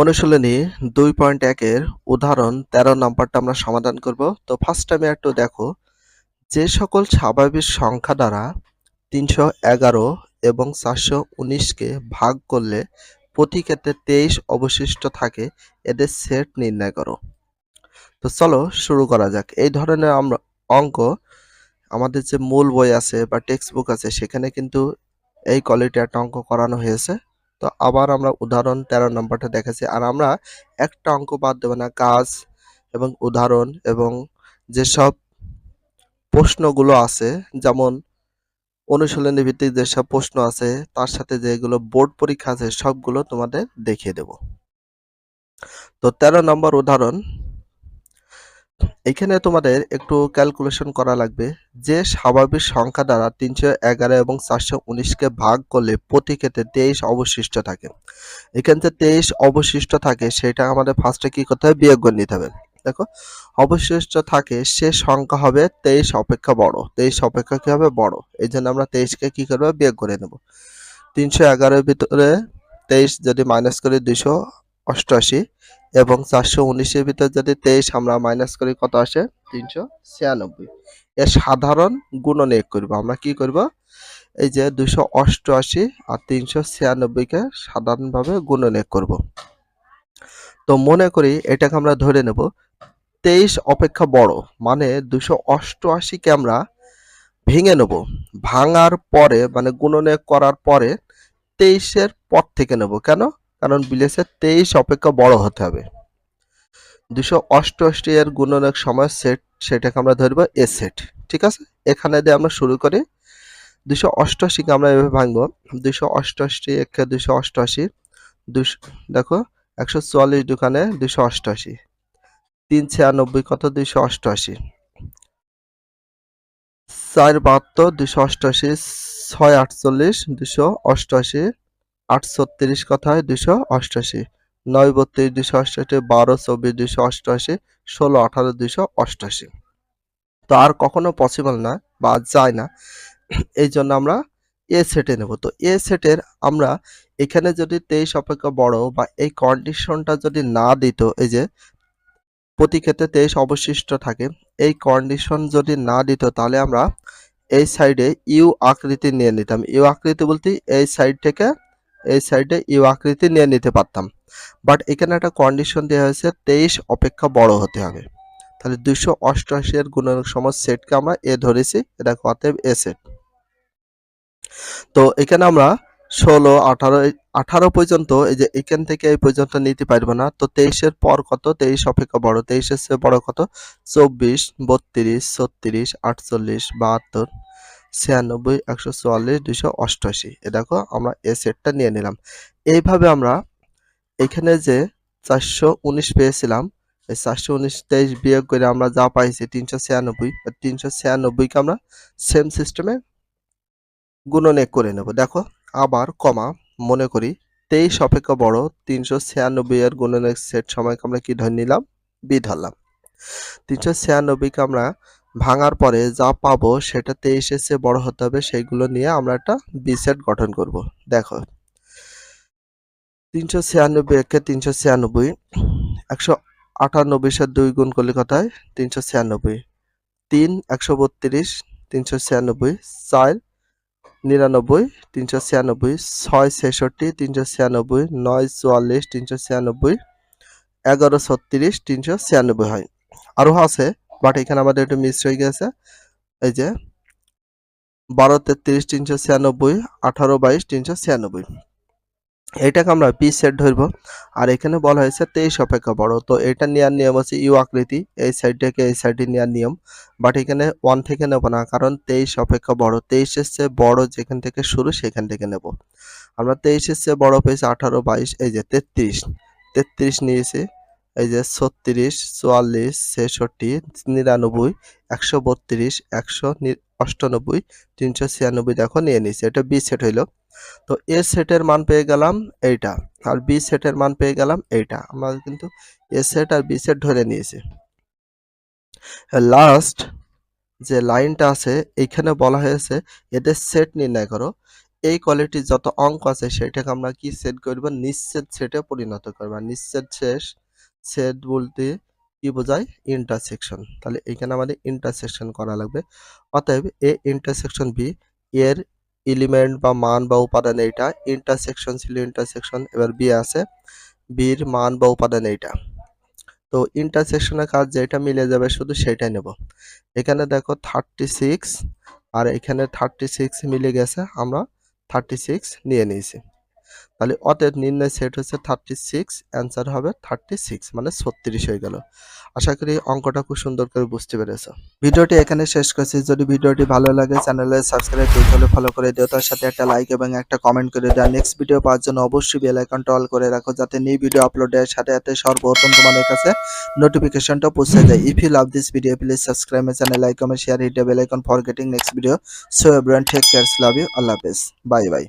অনুশীলনী দুই পয়েন্ট একের উদাহরণ তেরো নম্বরটা আমরা সমাধান করব। তো ফার্স্ট আমি একটু দেখো, যে সকল স্বাভাবিক সংখ্যা দ্বারা তিনশো এগারো এবং চারশো উনিশকে ভাগ করলে প্রতি ক্ষেত্রে তেইশ অবশিষ্ট থাকে, এদের সেট নির্ণয় করো। তো চলো শুরু করা যাক। এই ধরনের আমরা অঙ্ক, আমাদের যে মূল বই আছে বা টেক্সট বুক আছে, সেখানে কিন্তু এই কোয়ালিটি একটা অঙ্ক করানো হয়েছে। তো আবার আমরা উদাহরণ তেরো নম্বরটা দেখেছি। আর আমরা একটা অঙ্ক বাদ দেবো না, কাজ এবং উদাহরণ এবং যেসব প্রশ্নগুলো আছে, যেমন অনুশীলনী ভিত্তিক যেসব প্রশ্ন আছে, তার সাথে যেগুলো বোর্ড পরীক্ষা আছে, সবগুলো তোমাদের দেখিয়ে দেব। তো তেরো নম্বর উদাহরণ এখানে তোমাদের একটু ক্যালকুলেশন করা লাগবে যে স্বাভাবিক সংখ্যা দ্বারা তিনশো এগারো এবং চারশো উনিশকে ভাগ করলে প্রতি ক্ষেত্রে তেইশ অবশিষ্ট থাকে। এখানে যে তেইশ অবশিষ্ট থাকে, সেটা আমাদের ফার্স্টে কী করতে হবে? বিয়োগ নিতে হবে। দেখো, অবশিষ্ট থাকে, সে সংখ্যা হবে তেইশ অপেক্ষা বড়। তেইশ অপেক্ষা কি হবে? বড়। এই জন্য আমরা তেইশকে কি করব? বিয়োগ করে নেব। তিনশো এগারোর ভিতরে তেইশ যদি মাইনাস করি দুশো অষ্টআশি এবং চারশো উনিশের ভিতর যদি তেইশ আমরা মাইনাস করি, কত আসে? তিনশো ছিয়ানব্বই। এর সাধারণ গুণনীয়ক করব। আমরা কি করব? এই যে দুশো অষ্টআশি আর তিনশো ছিয়ানব্বইকে সাধারণভাবে গুণনীয়ক করব। তো মনে করি এটাকে আমরা ধরে নেব। তেইশ অপেক্ষা বড় মানে দুশো অষ্টআশিকে আমরা ভেঙে নেব। ভাঙার পরে মানে গুণনীয়ক করার পরে, তেইশের পর থেকে নেব। কেন? কারণ বিলেসের তেইশ অপেক্ষা বড় হতে হবে। দুশো অষ্টআশি এর গুণনের সময় সেট সেটাকে আমরা ধরবো এ সেট ঠিক আছে? এখানে দিয়ে আমরা শুরু করি। দুশো অষ্টআশিকে আমরা এভাবে ভাঙবো। দুশো অষ্টআশি একে দুশো অষ্টআশি, দুশো, দেখো, একশো চুয়াল্লিশ দোকানে দুশো অষ্টআশি, তিন ছিয়ানব্বই কত? দুশো অষ্টআশি। চার বাহাত্তর, দুশো অষ্টআশি, ছয় আটচল্লিশ, দুশো অষ্টআশি আট ছত্রিশ কথায় দুশো অষ্টাশি, নয় বত্রিশ দুশো অষ্টআশি বারো চব্বিশ দুশো অষ্টআশি ষোলো আঠারো দুশো অষ্টাশি। তো আর কখনো পসিবল না বা যায় না। এই জন্য আমরা এ সেটে নেব। তো এ সেটের আমরা এখানে যদি তেইশ অপেক্ষা বড় বা এই কন্ডিশনটা যদি না দিত, এই যে প্রতি ক্ষেত্রে তেইশ অবশিষ্ট থাকে, এই কন্ডিশন যদি না দিত, তাহলে আমরা এই সাইডে ইউ আকৃতি নিয়ে নিতাম। ইউ আকৃতি বলতে এই সাইড থেকে এই সাইডে ইউ আকৃতি নিয়ে নিতে পারতাম। বাট এখানে একটা কন্ডিশন দেওয়া হয়েছে, তেইশ অপেক্ষা বড় হতে হবে। তাহলে দুইশো অষ্টআশি এর গুণনের সময় সেটকে আমরা এ ধরেছি, এটা অতএব এ সেট তো এখানে আমরা ষোলো, আঠারো আঠারো পর্যন্ত, এই যে এখান থেকে এই পর্যন্ত নিতে পারব না। তো তেইশের পর কত? তেইশ অপেক্ষা বড়। তেইশের চেয়ে বড় কত? চব্বিশ, বত্রিশ, ছত্রিশ, আটচল্লিশ, বাহাত্তর। ছিয়ানব্বই, একশো চুয়াল্লিশ দুশো অষ্টআশি। এ দেখো, আমরা এ সেটটা নিয়ে নিলাম। এইভাবে আমরা এখানে যে চারশো উনিশ পেয়েছিলাম, এই চারশো উনিশ, তেইশ বিয়োগ করে আমরা যা পাইছি, তিনশো ছিয়ানব্বই তিনশো ছিয়ানব্বইকে আমরা সেম সিস্টেমে গুণনে করে নেব। দেখো, আবার কমা, মনে করি, তেইশ অপেক্ষা বড়, তিনশো ছিয়ানব্বই এর গুণনের সেট সময়কে আমরা কি ধরে নিলাম? বি ধরলাম। তিনশো ছিয়ানব্বইকে আমরা ভাঙার পরে যা পাবো সেটা চেয়ে বড় হতে হবে, সেইগুলো নিয়ে আমরা একটা বি সেট গঠন করব। দেখো, তিনশো ছিয়ানব্বই একে তিনশো ছিয়ানব্বই, একশো আটানব্বই সাথে দুই গুণ করলে কথায় তিনশো ছিয়ানব্বই। তিন, একশো বত্রিশ, তিনশো ছিয়ানব্বই। চার, নিরানব্বই, তিনশো ছিয়ানব্বই। ছয়, ছেষট্টি, তিনশো ছিয়ানব্বই। নয়, চুয়াল্লিশ, তিনশো ছিয়ানব্বই। এগারো, ছত্রিশ, তিনশো ছিয়ানব্বই হয়। আরও আছে। বাট এখানে আমাদের একটু মিস হয়ে গেছে। এই যে, বারো তেত্রিশ তিনশো ছিয়ানব্বই, আঠারো বাইশ তিনশো ছিয়ানব্বই। এটাকে আমরা পি সেট ধরবো। আর এখানে বলা হয়েছে তেইশ অপেক্ষা বড়। তো এটা নেওয়ার নিয়ম হচ্ছে ইউ আকৃতি। এই সাইডটাকে এই সাইডে নেওয়ার নিয়ম। বাট এখানে ওয়ান থেকে নেব না, কারণ তেইশ অপেক্ষা বড়। তেইশের চেয়ে বড় যেখান থেকে শুরু, সেখান থেকে নেব। আমরা তেইশের চেয়ে বড় পেয়েছি আঠারো বাইশ, এই যে তেত্রিশ। তেত্রিশ নিয়েছি। এই যে ছত্রিশ, চুয়াল্লিশ, ছেষট্টি, নিরানব্বই, একশো বত্রিশ, একশো অষ্টানব্বই, তিনশো ছিয়ানব্বই দেখো নিয়ে নিয়েছি। এটা বি সেট হইল। তো এ সেটের মান পেয়ে গেলাম এইটা আর বি সেটের মান পেয়ে গেলাম এইটা। আমরা কিন্তু এ সেট আর বি সেট ধরে নিয়েছি। লাস্ট যে লাইনটা আছে, এইখানে বলা হয়েছে এদের সেট নির্ণয় করো। এই কোয়ালিটির যত অঙ্ক আছে, সেটাকে আমরা কি সেট করব? নিশ্চেদ সেটে পরিণত করব। নিশ্চেদ শেষ সেট বলতে কি বোঝায়? ইন্টারসেকশন তাহলে এখানে আমাদের ইন্টারসেকশন করা লাগবে। অতএব এ ইন্টারসেকশন বি এর এলিমেন্ট বা মান বা উপাদান এইটা ইন্টারসেকশন ছিল ইন্টারসেকশন এবার বি আছে। বির মান বা উপাদান এইটা। তো ইন্টারসেকশনের কাজ যেটা মিলে যাবে শুধু সেটাই নেব। এখানে দেখো থার্টি সিক্স আর এখানে থার্টি সিক্স মিলে গেছে, আমরা থার্টি সিক্স নিয়ে নিয়েছি। তাহলে অতএব নির্ণয় সেট হচ্ছে থার্টি সিক্স অ্যান্সার হবে থার্টি সিক্স মানে ছত্রিশ হয়ে গেল। আশা করি অঙ্কটা খুব সুন্দর করে বুঝতে পেরেছ। ভিডিওটি এখানে শেষ করছি। যদি ভিডিওটি ভালো লাগে চ্যানেলে সাবস্ক্রাইব করতে হলে ফলো করে দিও। তার সাথে একটা লাইক এবং একটা কমেন্ট করে দেওয়া নেক্সট ভিডিও পাওয়ার জন্য অবশ্যই বেল আইকনটা অল করে রাখো, যাতে নিউ ভিডিও আপলোডের সাথে সাথে সর্বপ্রথম তোমাদের কাছে নোটিফিকেশনটা পৌঁছে যায়। If you love this video please subscribe my channel comment share hit bell icon for getting next video so everyone take cares love you আল্লাহ হাফেজ বাই বাই